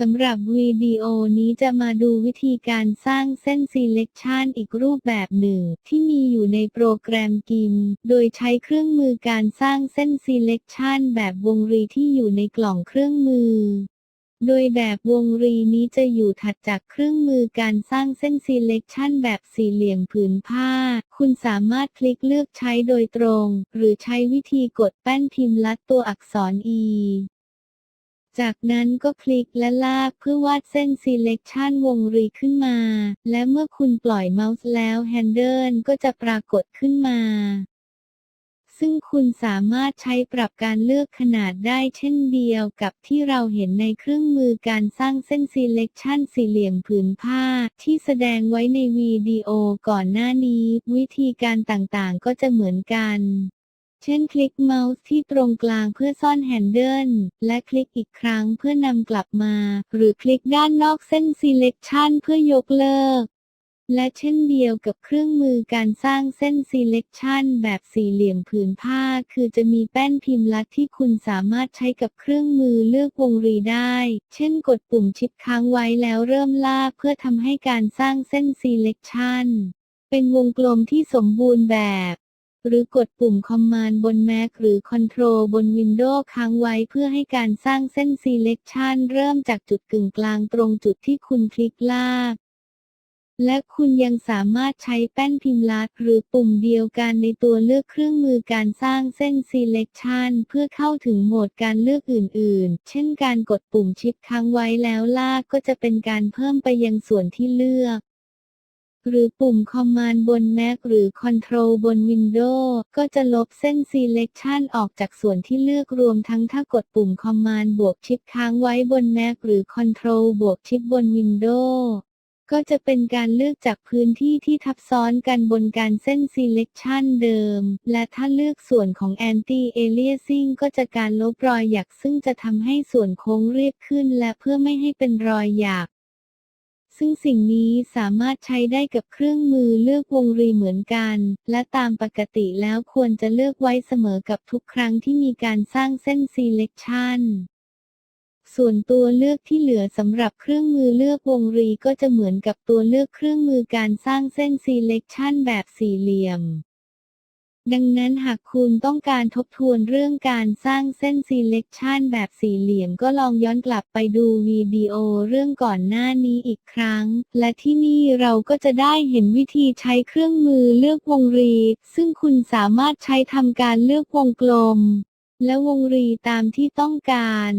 สำหรับวิดีโอนี้จะมาดูวิธีการสร้างเส้น selection อีกรูปแบบหนึ่ง ที่มีอยู่ในโปรแกรมกิม โดยใช้เครื่องมือการสร้างเส้น selection แบบวงรีที่อยู่ในกล่องเครื่องมือ โดยแบบวงรีนี้จะอยู่ถัดจากเครื่องมือการสร้างเส้น selection แบบสี่เหลี่ยมผืนผ้า คุณสามารถคลิกเลือกใช้โดยตรง หรือใช้วิธีกดแป้นพิมพ์ลัดตัวอักษร E จากนั้นก็คลิกและลากเพื่อวาดเส้น selection วงรีขึ้นมา และเมื่อคุณปล่อยเมาส์แล้ว Handle ก็จะปรากฏขึ้นมา ซึ่งคุณสามารถใช้ปรับการเลือกขนาดได้เช่นเดียวกับที่เราเห็นในเครื่องมือการสร้างเส้น selection สี่เหลี่ยมผืนผ้า ที่แสดงไว้ในวิดีโอก่อนหน้านี้ วิธีการต่างๆก็จะเหมือนกัน เช่นคลิกเมาส์ที่ตรงกลางเพื่อซ่อนแฮนเดิลและคลิกอีกครั้งเพื่อนำกลับมา หรือคลิกด้านนอกเส้น selection เพื่อยกเลิก และเช่นเดียวกับเครื่องมือการสร้างเส้น selection แบบสี่เหลี่ยมผืนผ้า คือจะมีแป้นพิมพ์ลัดที่คุณสามารถใช้กับเครื่องมือเลือกวงรีได้ เช่นกดปุ่มชิปค้างไว้แล้วเริ่มลากเพื่อทำให้การสร้างเส้น selection เป็นวงกลมที่สมบูรณ์แบบ หรือกดปุ่ม Command บน Mac หรือ Control บน Windows ค้างไว้เพื่อให้การสร้างเส้น Selection เริ่มจากจุดกึ่งกลางตรงจุดที่คุณคลิกลาก และคุณยังสามารถใช้แป้นพิมพ์ลัดหรือปุ่มเดียวกันในตัวเลือกเครื่องมือการสร้างเส้น Selection เพื่อเข้าถึงโหมดการเลือกอื่น ๆ เช่นการกดปุ่มชิปค้างไว้แล้วลากก็จะเป็นการเพิ่มไปยังส่วนที่เลือก หรือปุ่ม Command บน Mac หรือ Control บน Windows ก็จะลบเส้น Selection ออกจากส่วนที่เลือกรวมทั้งถ้ากดปุ่ม Command บวกชิปค้างไว้บน Mac หรือ Control บวกชิปบน Windows ก็จะเป็นการเลือกจากพื้นที่ที่ทับซ้อนกันบนการเส้น selection เดิม และถ้าเลือกส่วนของ anti aliasing ก็จะการลบรอยหยักซึ่งจะทำให้ส่วนโค้งเรียบขึ้นและเพื่อไม่ให้เป็นรอยหยัก ซึ่งสิ่งนี้สามารถใช้ได้กับเครื่องมือเลือกวงรีเหมือนกัน และตามปกติแล้วควรจะเลือกไว้เสมอกับทุกครั้งที่มีการสร้างเส้น selection ส่วนตัวเลือกที่เหลือสำหรับเครื่องมือเลือกวงรีก็จะเหมือนกับตัวเลือกเครื่องมือการสร้างเส้น selection แบบสี่เหลี่ยม ดังนั้นหากคุณต้องการทบทวนเรื่องการสร้างเส้น selection แบบสี่เหลี่ยมก็ลองย้อนกลับไปดูวิดีโอเรื่องก่อนหน้านี้อีกครั้ง และที่นี่เราก็จะได้เห็นวิธีใช้เครื่องมือเลือกวงรี ซึ่งคุณสามารถใช้ทำการเลือกวงกลม และวงรีตามที่ต้องการ